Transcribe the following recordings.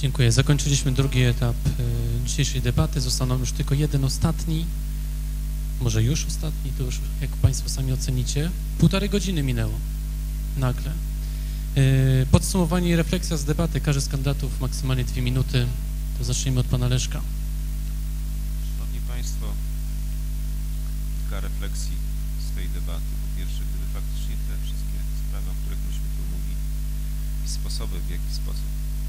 Dziękuję. Zakończyliśmy drugi etap y, dzisiejszej debaty. Został nam już tylko jeden ostatni, może już ostatni, to już jak Państwo sami ocenicie. Półtorej godziny minęło nagle. Y, podsumowanie i refleksja z debaty. Każdy z kandydatów maksymalnie dwie minuty. To zacznijmy od Pana Leszka. Szanowni Państwo, kilka refleksji z tej debaty. Po pierwsze, gdyby faktycznie te wszystkie sprawy, o których myśmy tu mówili i sposoby, w jaki sposób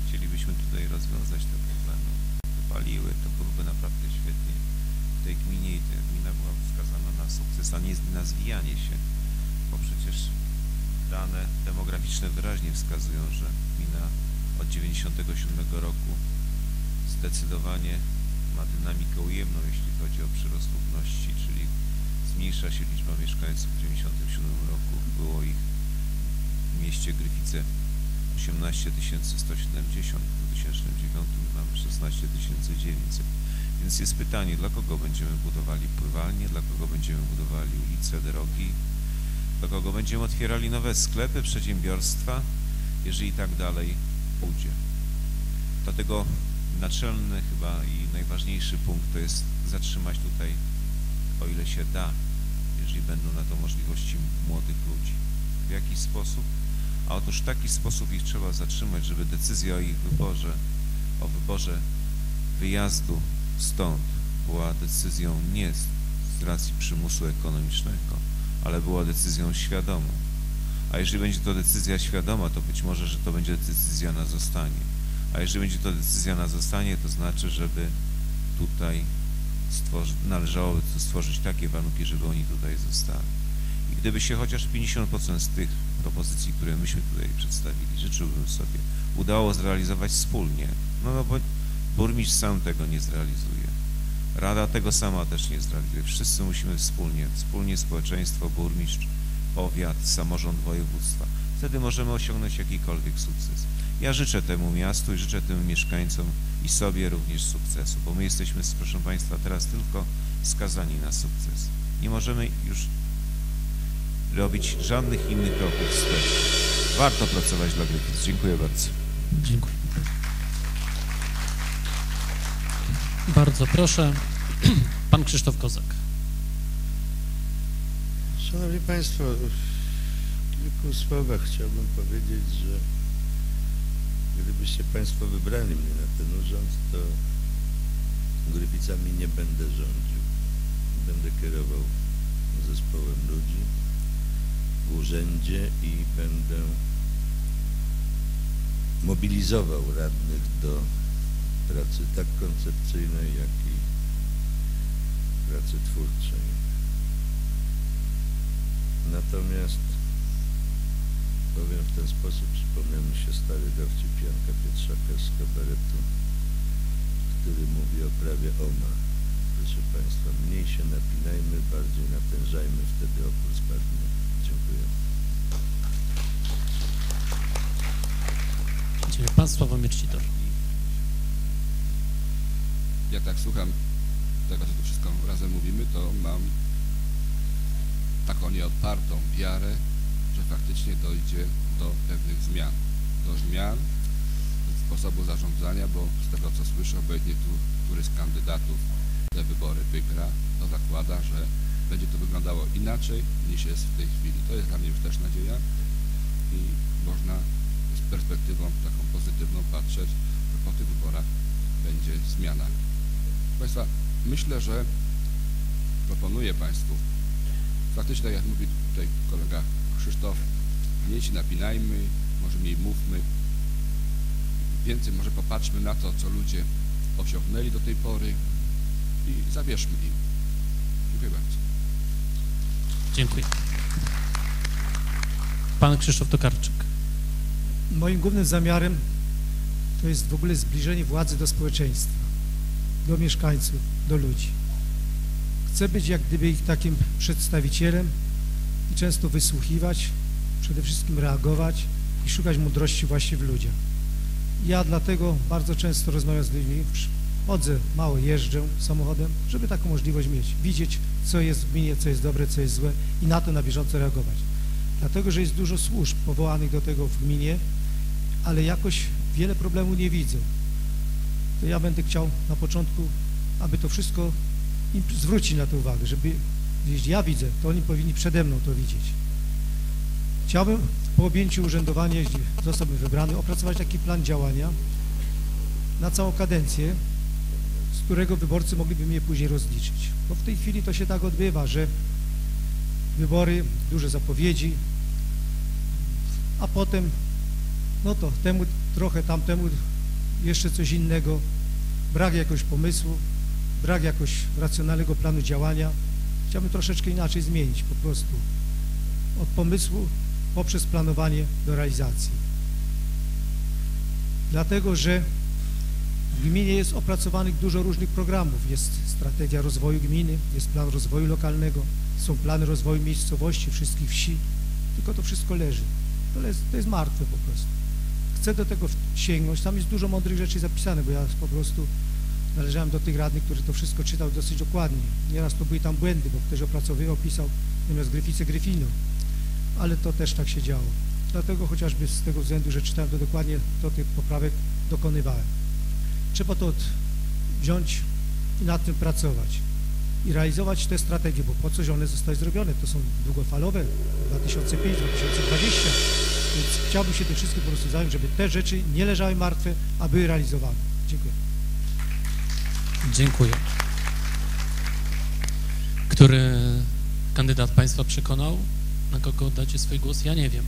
chcielibyśmy tutaj rozwiązać te problemy, wypaliły, to byłoby naprawdę świetnie w tej gminie i ta gmina była wskazana na sukces, a nie na zwijanie się, bo przecież dane demograficzne wyraźnie wskazują, że gmina od 97 roku zdecydowanie ma dynamikę ujemną, jeśli chodzi o przyrost ludności, czyli zmniejsza się liczba mieszkańców. W 1997 roku było ich w mieście Gryfice 18 170, w 2009 mamy 16 900. Więc jest pytanie, dla kogo będziemy budowali pływalnie, dla kogo będziemy budowali ulice, drogi, dla kogo będziemy otwierali nowe sklepy, przedsiębiorstwa, jeżeli tak dalej pójdzie. Dlatego naczelny chyba i najważniejszy punkt to jest zatrzymać tutaj, o ile się da, jeżeli będą na to możliwości młodych ludzi. W jaki sposób? A otóż w taki sposób ich trzeba zatrzymać, żeby decyzja o ich wyborze, o wyborze wyjazdu stąd była decyzją nie z racji przymusu ekonomicznego, ale była decyzją świadomą. A jeżeli będzie to decyzja świadoma, to być może, że to będzie decyzja na zostanie. A jeżeli będzie to decyzja na zostanie, to znaczy, żeby tutaj stworzy, należałoby stworzyć takie warunki, żeby oni tutaj zostali. I gdyby się chociaż 50% z tych propozycji, które myśmy tutaj przedstawili, życzyłbym sobie, udało zrealizować wspólnie, no, no bo burmistrz sam tego nie zrealizuje. Rada tego sama też nie zrealizuje. Wszyscy musimy wspólnie, wspólnie społeczeństwo, burmistrz, powiat, samorząd województwa. Wtedy możemy osiągnąć jakikolwiek sukces. Ja życzę temu miastu i życzę tym mieszkańcom i sobie również sukcesu, bo my jesteśmy, proszę Państwa, teraz tylko skazani na sukces. Nie możemy już robić żadnych innych kroków wstecz. Warto pracować dla Gryfic. Dziękuję bardzo. Dziękuję. Bardzo proszę. Pan Krzysztof Kozak. Szanowni Państwo, w kilku słowach chciałbym powiedzieć, że gdybyście Państwo wybrali mnie na ten urząd, to Gryficami nie będę rządził. Będę kierował zespołem ludzi urzędzie i będę mobilizował radnych do pracy tak koncepcyjnej, jak i pracy twórczej. Natomiast powiem w ten sposób, przypomniał mi się stary dowcip Janka Pietrzaka z kabaretu, który mówi o prawie OMA. Proszę Państwa, mniej się napinajmy, bardziej natężajmy, wtedy Pan Sławomir Citor. Jak tak słucham tego, co tu wszystko razem mówimy, to mam taką nieodpartą wiarę, że faktycznie dojdzie do pewnych zmian. Do zmian sposobu zarządzania, bo z tego co słyszę, obojętnie tu, który z kandydatów te wybory wygra, to zakłada, że będzie to wyglądało inaczej niż jest w tej chwili. To jest dla mnie już też nadzieja i można perspektywą taką pozytywną patrzeć, że po tych wyborach będzie zmiana. Państwa, myślę, że proponuję Państwu, faktycznie tak jak mówi tutaj kolega Krzysztof, mniej się napinajmy, może mniej mówmy, więcej może popatrzmy na to, co ludzie osiągnęli do tej pory i zawierzmy im. Dziękuję bardzo. Dziękuję. Pan Krzysztof Tokarczyk. Moim głównym zamiarem to jest w ogóle zbliżenie władzy do społeczeństwa, do mieszkańców, do ludzi. Chcę być jak gdyby ich takim przedstawicielem i często wysłuchiwać, przede wszystkim reagować i szukać mądrości właśnie w ludziach. Ja dlatego bardzo często rozmawiam z ludźmi, chodzę, mało jeżdżę samochodem, żeby taką możliwość mieć, widzieć, co jest w gminie, co jest dobre, co jest złe i na to na bieżąco reagować. Dlatego, że jest dużo służb powołanych do tego w gminie, ale jakoś wiele problemów nie widzę. to ja będę chciał na początku, aby to wszystko im zwrócić na to uwagę, żeby jeśli ja widzę, to oni powinni przede mną to widzieć. Chciałbym po objęciu urzędowania, jeśli zostałbym wybrany, opracować taki plan działania na całą kadencję, z którego wyborcy mogliby mnie później rozliczyć. Bo w tej chwili to się tak odbywa, że wybory, duże zapowiedzi, a potem, no to temu trochę, tamtemu jeszcze coś innego, brak jakiegoś pomysłu, brak jakoś racjonalnego planu działania. Chciałbym troszeczkę inaczej zmienić po prostu od pomysłu poprzez planowanie do realizacji. Dlatego, że w gminie jest opracowanych dużo różnych programów. Jest strategia rozwoju gminy, jest plan rozwoju lokalnego, są plany rozwoju miejscowości, wszystkich wsi, tylko to wszystko leży. To jest, to jest martwe po prostu. Chcę do tego sięgnąć, tam jest dużo mądrych rzeczy zapisane, bo ja po prostu należałem do tych radnych, którzy to wszystko czytał dosyć dokładnie. Nieraz to były tam błędy, bo ktoś opracowywał, pisał zamiast Gryficy Gryfino, ale to też tak się działo. Dlatego chociażby z tego względu, że czytałem to dokładnie, to tych poprawek dokonywałem. Trzeba to wziąć i nad tym pracować i realizować te strategie, bo po coś one zostały zrobione, to są długofalowe, 2005, 2020, więc chciałbym się tym wszystkim po prostu zająć, żeby te rzeczy nie leżały martwe, a były realizowane. Dziękuję. Dziękuję. Który kandydat Państwa przekonał, na kogo oddacie swój głos? Ja nie wiem.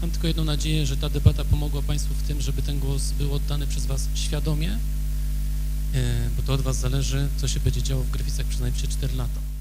Mam tylko jedną nadzieję, że ta debata pomogła Państwu w tym, żeby ten głos był oddany przez Was świadomie, e, bo to od Was zależy, co się będzie działo w Gryficach przez najbliższe 4 lata.